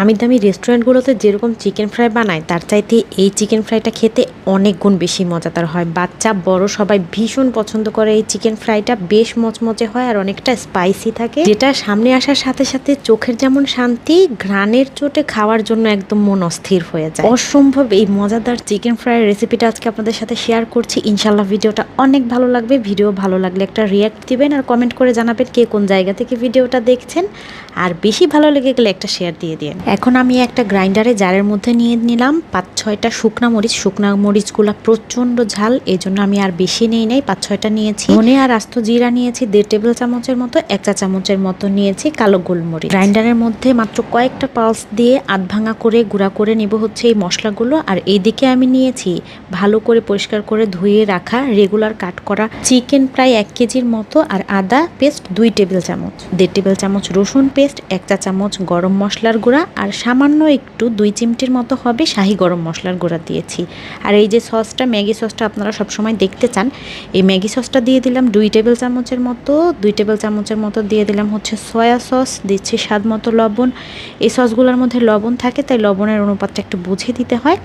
নামি দামি রেস্টুরেন্টগুলোতে যেরকম চিকেন ফ্রাই বানায়, তার চাইতে এই চিকেন ফ্রাইটা খেতে অনেক গুণ বেশি মজাদার হয়। বাচ্চা, বড় সবাই ভীষণ পছন্দ করে এই চিকেন ফ্রাইটা, বেশ মচমচে হয় আর অনেকটা স্পাইসি থাকে। যেটা সামনে আসার সাথে সাথে চোখের যেমন শান্তি, ঘ্রাণের চোটে খাওয়ার জন্য একদম মন অস্থির হয়ে যায়। অসম্ভব এই মজাদার চিকেন ফ্রাইয়ের রেসিপিটা আজকে আপনাদের সাথে শেয়ার করছি। ইনশাল্লাহ ভিডিওটা অনেক ভালো লাগবে। ভিডিও ভালো লাগলে একটা রিয়াক্ট দিবেন আর কমেন্ট করে জানাবেন কে কোন জায়গা থেকে ভিডিওটা দেখছেন। আর বেশি ভালো লেগে গেলে একটা শেয়ার দিয়ে দিন এখন আমি একটা গ্রাইন্ডারে জারের মধ্যে নিয়ে নিলাম। পাঁচ, ছয়টা শুকনা মরিচ। শুকনা মরিচগুলো প্রচণ্ড ঝাল এই জন্য আমি আর বেশি নেই নাই, পাঁচ, ছয়টা নিয়েছি। ধনে আর আস্ত জিরা নিয়েছি, দেড় টেবিল চামচের মতো, এক চা চামচের মতো নিয়েছি কালো গোলমরিচ। গ্রাইন্ডারের মধ্যে মাত্র কয়েকটা পালস দিয়ে আধ ভাঙা করে গুঁড়া করে নেব হচ্ছে এই মশলাগুলো। আর এইদিকে আমি নিয়েছি ভালো করে পরিষ্কার করে ধুয়ে রাখা রেগুলার কাট করা চিকেন প্রায় এক কেজির মতো আর আদা পেস্ট দুই টেবিল চামচ। দেড় টেবিল চামচ রসুন পেস্ট, এক চা চামচ গরম মশলার গুঁড়া আর সামান্য একটু দুই চিমটির মতো হবে শাহি গরম মশলার গুঁড়া দিয়েছি। আর এই যে সসটা, ম্যাগি সসটা আপনারা সবসময় দেখতে চান, এই ম্যাগি সসটা দিয়ে দিলাম দুই টেবিল চামচের মতো, দুই টেবিল চামচের মতো দিয়ে দিলাম হচ্ছে সয়া সস, দিচ্ছি স্বাদ মতো লবণ। এই সসগুলোর মধ্যে লবণ থাকে, তাই লবণের অনুপাতটা একটু বুঝে দিতে হয়।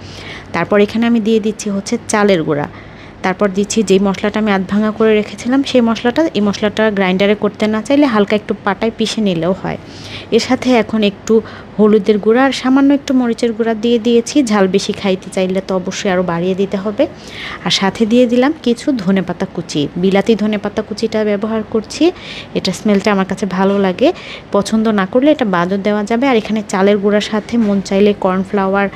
তারপর এখানে আমি দিয়ে দিচ্ছি হচ্ছে চালের গুঁড়া। তারপর দিচ্ছি যেই মশলাটা আমি আধ ভাঙা করে রেখেছিলাম, সেই মশলাটা, এই মশলাটা গ্রাইন্ডারে করতে না চাইলে হালকা একটু পাটায় পিষে নিলেও হয়। এর সাথে এখন একটু হলুদের গুঁড়া আর সামান্য একটু মরিচের গুঁড়া দিয়ে দিয়েছি। ঝাল বেশি খাইতে চাইলে তো অবশ্যই আরও বাড়িয়ে দিতে হবে। আর সাথে দিয়ে দিলাম কিছু ধনেপাতা কুচি। বিলাতি ধনেপাতা কুচিটা ব্যবহার করছি। এটা স্মেলটা আমার কাছে ভালো লাগে। পছন্দ না করলে এটা বাদও দেওয়া যাবে। আর এখানে চালের গুঁড়ার সাথে মন চাইলে কর্নফ্লাওয়ার,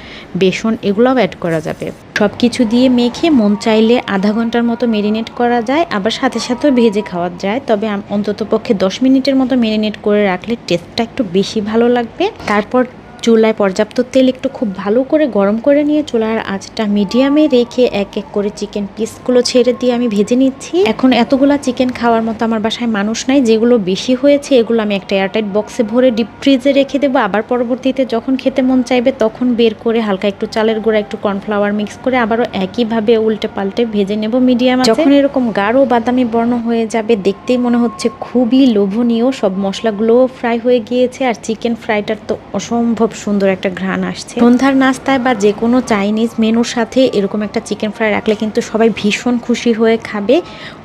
বেসন এগুলোও অ্যাড করা যাবে। সব কিছু দিয়ে মেখে মন চাইলে আধা ঘণ্টার মতো মেরিনেট করা যায়। আবার সাথে সাথেও ভেজে খাওয়া যায়। তবে অন্তত পক্ষে দশ মিনিটের মতো মেরিনেট করে রাখলে টেস্টটা একটু বেশি ভালো লাগবে। তারপর চুলায় পর্যাপ্ত তেল একটু খুব ভালো করে গরম করে নিয়ে চুলার আঁচটা মিডিয়ামে রেখে এক এক করে চিকেন পিসগুলো ছেড়ে দিয়ে আমি ভেজে নিচ্ছি। এখন এতগুলা চিকেন খাওয়ার মতো আমার বাসায় মানুষ নাই। যেগুলো বেশি হয়েছে, এগুলো আমি একটা এয়ারটাইট বক্সে ভরে ডিপ ফ্রিজে রেখে দেবো। আবার পরবর্তীতে যখন খেতে মন চাইবে তখন বের করে হালকা একটু চালের গুঁড়া, একটু কর্নফ্লাওয়ার মিক্স করে আবারও একইভাবে উল্টে পাল্টে ভেজে নেব মিডিয়াম। যখন এরকম গাঢ় বাদামি বর্ণ হয়ে যাবে, দেখতেই মনে হচ্ছে খুবই লোভনীয়। সব মশলাগুলোও ফ্রাই হয়ে গিয়েছে আর চিকেন ফ্রাইটার তো অসম্ভব খুব সুন্দর একটা ঘ্রাণ আসছে। সন্ধ্যার নাস্তায় বা যে কোনো চাইনিজ মেনুর সাথে এরকম একটা চিকেন ফ্রাই রাখলে কিন্তু সবাই ভীষণ খুশি হয়ে খাবে।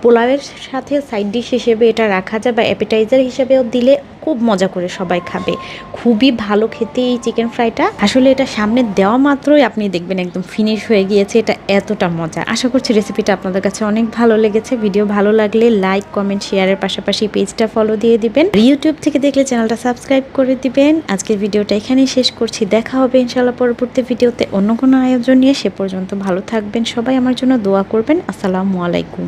পোলাওয়ের সাথে সাইড ডিশ হিসেবে এটা রাখা যায় বা অ্যাপিটাইজার হিসেবেও দিলে খুব মজা করে সবাই খাবে। খুবই ভালো খেতে এই চিকেন ফ্রাইটা আসলে এটা সামনে দেওয়া মাত্রই আপনি দেখবেন একদম ফিনিশ হয়ে গিয়েছে, এটা এতটা মজা। আশা করছি রেসিপিটা আপনাদের কাছে অনেক ভালো লেগেছে। ভিডিও ভালো লাগলে লাইক কমেন্ট শেয়ারের পাশাপাশি পেজটা ফলো দিয়ে দিবেন। ইউটিউব থেকে দেখলে চ্যানেলটা সাবস্ক্রাইব করে দিবেন। আজকের ভিডিওটা এখানেই শেষ করছি। দেখা হবে ইনশাল্লাহ পরবর্তী ভিডিওতে। অন্য কোনো আয়োজন নিয়ে সে পর্যন্ত ভালো থাকবেন। সবাই আমার জন্য দোয়া করবেন। আসসালামু আলাইকুম।